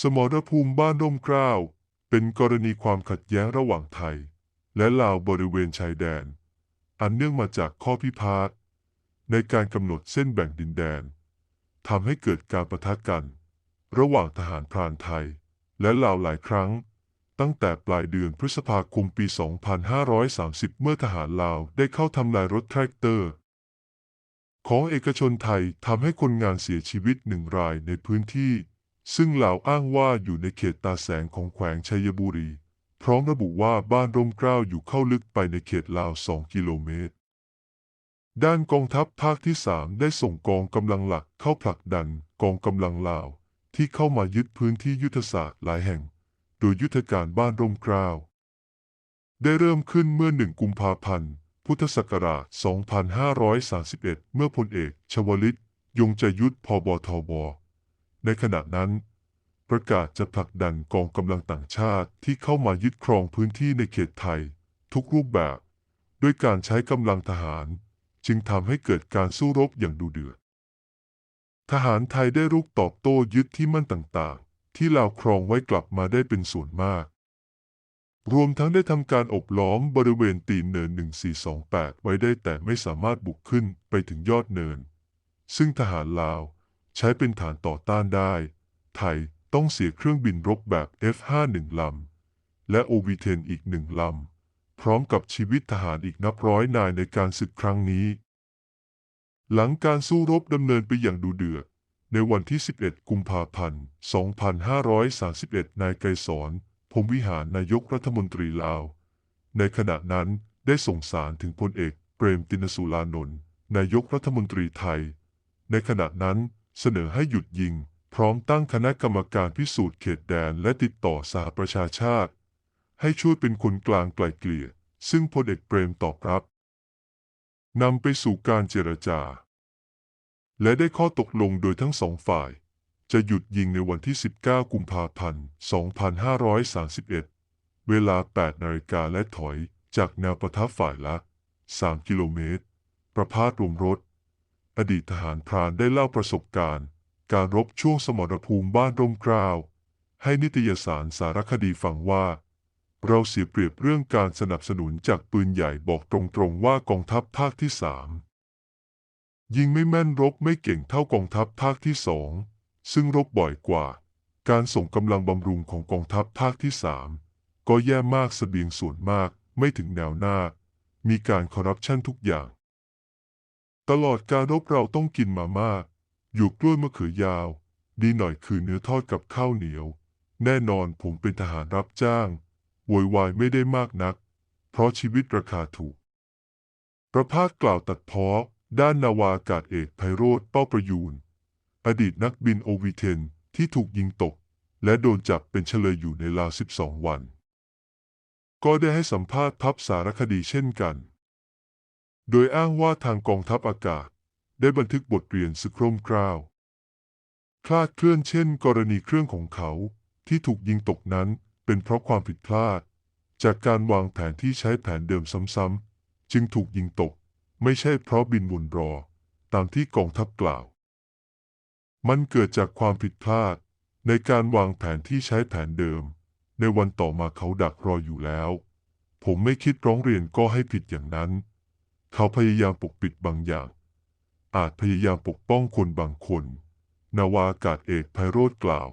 สมรภูมิบ้านร่มเกล้าเป็นกรณีความขัดแย้งระหว่างไทย และลาวบริเวณชายแดน อันเนื่องมาจากข้อพิพาทในการกำหนดเส้นแบ่งดินแดนทำให้เกิดการประทะกัน ระหว่างทหารพรานไทย และลาวหลายครั้ง ตั้งแต่ปลายเดือนพฤษภาคมปี 2530 เมื่อทหารลาวได้เข้าทำลายรถแทรกเตอร์ ของเอกชนไทยทำให้คนงานเสียชีวิตหนึ่งรายในพื้นที่ ซึ่งลาวอ้างว่าอยู่ในเขตตาแสงของแขวงชัยบุรี พร้อมระบุว่าบ้านร่มเกล้าอยู่เข้าลึกไปในเขตลาว 2 กิโลเมตร ด้านกองทัพภาคที่ 3 ได้ส่งกองกำลังหลักเข้าผลักดันกองกำลังลาว ที่เข้ามายึดพื้นที่ยุทธศาสตร์หลายแห่ง โดยยุทธการบ้านร่มเกล้าได้เริ่มขึ้นเมื่อ 1 กุมภาพันธ์ พุทธศักราช 2531 เมื่อพลเอก ชวลิต ยงใจยุทธพบทบ ในขณะนั้น ประกาศจะผลักดันกองกำลังต่างชาติที่เข้ามายึดครองพื้นที่ในเขตไทย ทุกรูปแบบ ด้วยการใช้กำลังทหาร จึงทำให้เกิดการสู้รบอย่างดุเดือด ทหารไทยได้รุกตอบโต้ยึดที่มั่นต่างๆ ที่ลาวครองไว้กลับมาได้เป็นส่วนมากรวมทั้งได้ทำการอบล้อมบริเวณตีนเนิน 1428 ไว้ได้แต่ไม่สามารถบุกขึ้นไปถึงยอดเนิน ซึ่งทหารลาว ใช้เป็นฐานต่อต้านได้ ไทยต้องเสียเครื่องบินรบแบบ F-5 1 ลำ และ OV-10 อีกหนึ่งลำ พร้อมกับชีวิตทหารอีกนับร้อยนายในการศึกครั้งนี้ หลังการสู้รบดำเนินไปอย่างดูเดือด ในวันที่ 11 กุมภาพันธ์ 2531 นายไกรสอนพรหมวิหารนายกรัฐมนตรีลาว ในขณะนั้นได้ส่งสารถึงพลเอกเปรมตินสุรานนท์นายกรัฐมนตรีไทย ในขณะนั้น เสนอให้หยุดยิง พร้อมตั้งคณะกรรมการพิสูจน์เขตแดนและติดต่อสหประชาชาติ ให้ช่วยเป็นคนกลางไกล่เกลี่ย ซึ่งพลเอกเปรมตอบรับนำไปสู่การเจรจา และได้ข้อตกลงโดยทั้งสองฝ่าย จะหยุดยิงในวันที่ 19 กุมภาพันธ์ 2531 เวลา 8 นาฬิกาและถอยจากแนวประทับฝ่ายละ 3 กิโลเมตร ประพาสรวมรถ อดีตทหารพรานได้เล่าประสบการณ์ การรบช่วงสมรภูมิบ้านร่มกล้าให้นิตยสารสารคดีฟังว่า เราเสียเปรียบเรื่องการสนับสนุนจากปืนใหญ่บอกตรงๆว่ากองทัพภาคที่สามยิงไม่แม่นรบไม่เก่งเท่ากองทัพภาคที่สองซึ่งรบบ่อยกว่า การส่งกำลังบำรุงของกองทัพภาคที่สามก็แย่มากเสบียงส่วนมากไม่ถึงแนวหน้า มีการคอร์รัปชันทุกอย่าง ตลอดการรบเราต้องกินมาม่าอยู่กล้วยมะเขือยาว ดีหน่อยคือเนื้อทอดกับข้าวเหนียว แน่นอนผมเป็นทหารรับจ้างโวยวายไม่ได้มากนัก เพราะชีวิตราคาถูก ประภาสกล่าวตัดพ้อด้านนาวาอากาศเอกไพโรธเป้าประยูน อดีตนักบินโอวีเทนที่ถูกยิงตก และโดนจับเป็นเฉลยอยู่ในลาว 12 วัน ก็ได้ให้สัมภาษณ์พับสารคดีเช่นกัน โดยอ้างว่าทางกองทัพอากาศ ได้บันทึกบทเรียนสึกร่มเกล้าคลาดเคลื่อนเช่น กรณีเครื่องของเขาที่ถูกยิงตกนั้นเป็นเพราะความผิดพลาด จากการวางแผนที่ใช้แผนเดิมซ้ำๆ จึงถูกยิงตก ไม่ใช่เพราะบินวนรอ ตามที่กองทัพกล่าว มันเกิดจากความผิดพลาด ในการวางแผนที่ใช้แผนเดิม ในวันต่อมาเขาดักรออยู่แล้ว ผมไม่คิดร้องเรียนก็ให้ผิดอย่างนั้น เขาพยายามปกปิดบางอย่าง อาจพยายามปกป้องคนบางคน นาวาอากาศเอกไพโรธกล่าว